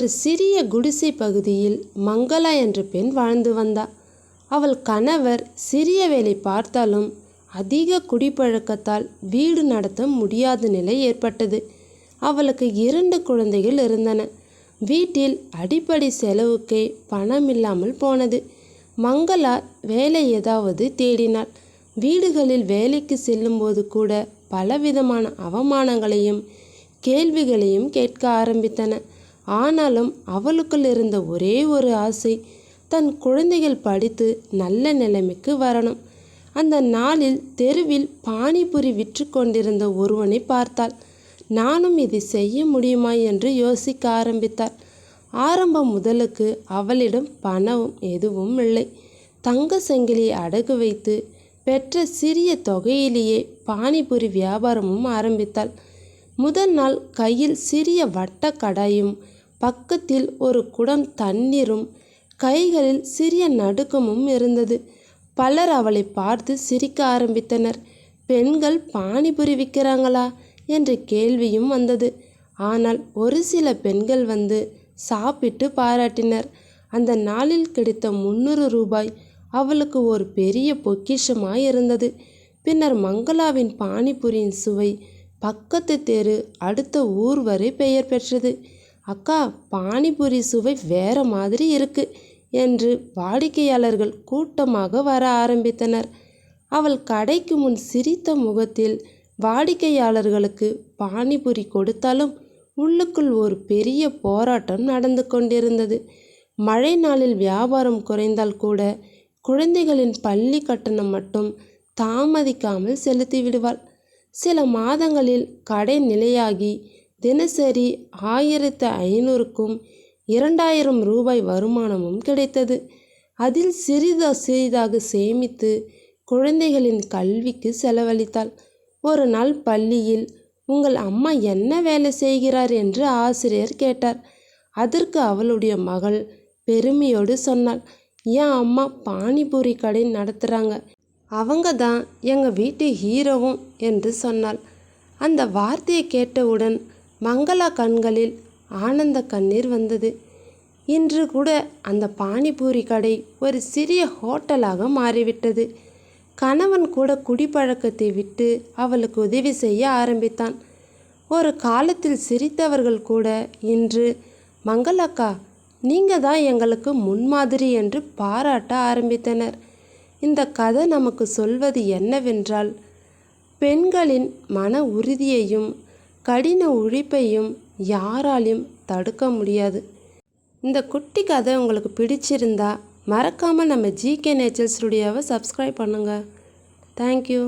ஒரு சிறிய குடிசை பகுதியில் மங்களா என்ற பெண் வாழ்ந்து வந்தா. அவள் கணவர் சிறிய வேலை பார்த்தாலும் அதிக குடிப்பழக்கத்தால் வீடு நடத்த முடியாத நிலை ஏற்பட்டது. அவளுக்கு இரண்டு குழந்தைகள் இருந்தன. வீட்டில் அடிப்படை செலவுக்கே பணம் இல்லாமல் போனது. மங்களா வேலை ஏதாவது தேடினாள். வீடுகளில் வேலைக்கு செல்லும்போது கூட பலவிதமான அவமானங்களையும் கேள்விகளையும் கேட்க ஆரம்பித்தன. ஆனாலும் அவளுக்குள் இருந்த ஒரே ஒரு ஆசை தன் குழந்தைகள் படித்து நல்ல நிலைமைக்கு வரணும். அந்த நாளில் தெருவில் பானிபுரி விற்று கொண்டிருந்த ஒருவனை பார்த்தாள். நானும் இதை செய்ய முடியுமா? என்று யோசிக்க ஆரம்பித்தாள். ஆரம்பம் முதலுக்கு அவளிடம் பணம் எதுவும் இல்லை. தங்க சங்கிலியை அடகு வைத்து பெற்ற சிறிய தொகையிலேயே பானிபுரி வியாபாரமும் ஆரம்பித்தாள். முதல் நாள் கையில் சிறிய வட்ட கடாயும் பக்கத்தில் ஒரு குடம் தண்ணீரும் கைகளில் சிறிய நடுக்கமும் இருந்தது. பலர் அவளை பார்த்து சிரிக்க ஆரம்பித்தனர். பெண்கள் பானிபுரி விற்கிறாங்களா என்ற கேள்வியும் வந்தது. ஆனால் ஒரு சில பெண்கள் வந்து சாப்பிட்டு பாராட்டினர். அந்த நாளில் கிடைத்த முந்நூறு ரூபாய் அவளுக்கு ஒரு பெரிய பொக்கிஷமாய் இருந்தது. பின்னர் மங்களாவின் பானிபுரியின் சுவை பக்கத்து தெரு அடுத்த ஊர் வரை பெயர் பெற்றது. அக்கா பானிபூரி சுவை வேற மாதிரி இருக்கு என்று வாடிக்கையாளர்கள் கூட்டமாக வர ஆரம்பித்தனர். அவள் கடைக்கு முன் சிரித்த முகத்தில் வாடிக்கையாளர்களுக்கு பானிபூரி கொடுத்தாலும் உள்ளுக்குள் ஒரு பெரிய போராட்டம் நடந்து கொண்டிருந்தது. மழை நாளில் வியாபாரம் குறைந்தால் கூட குழந்தைகளின் பள்ளி கட்டணம் மட்டும் தாமதிக்காமல் செலுத்தி விடுவாள். சில மாதங்களில் கடை நிலையாகி தினசரி ஆயிரத்து ஐநூறுக்கும் இரண்டாயிரம் ரூபாய் வருமானமும் கிடைத்தது. அதில் சிறிதா சிறிதாக சேமித்து குழந்தைகளின் கல்விக்கு செலவழித்தாள். ஒரு நாள் பள்ளியில் உங்கள் அம்மா என்ன வேலை செய்கிறார்? என்று ஆசிரியர் கேட்டார். அதற்கு அவளுடைய மகள் பெருமையோடு சொன்னாள் என் அம்மா பானிபூரி கடை நடத்துகிறாங்க அவங்க தான் எங்கள் வீட்டு ஹீரோவும் என்று சொன்னாள். அந்த வார்த்தையை கேட்டவுடன் மங்களா கண்களில் ஆனந்த கண்ணீர் வந்தது. இன்று கூட அந்த பானிபூரி கடை ஒரு சிறிய ஹோட்டலாக மாறிவிட்டது. கணவன் கூட குடிப்பழக்கத்தை விட்டு அவளுக்கு உதவி செய்ய ஆரம்பித்தான். ஒரு காலத்தில் சிரித்தவர்கள் கூட இன்று மங்களாக்கா நீங்கள் தான் எங்களுக்கு முன்மாதிரி என்று பாராட்ட ஆரம்பித்தனர். இந்த கதை நமக்கு சொல்வது என்னவென்றால் பெண்களின் மன உறுதியையும் கடின உழைப்பையும் யாராலையும் தடுக்க முடியாது. இந்த குட்டி கதை உங்களுக்கு பிடிச்சிருந்தா மறக்காமல் நம்ம ஜிகே நேச்சர் ஸ்டுடியோவை சப்ஸ்கிரைப் பண்ணுங்கள் தேங்க்யூ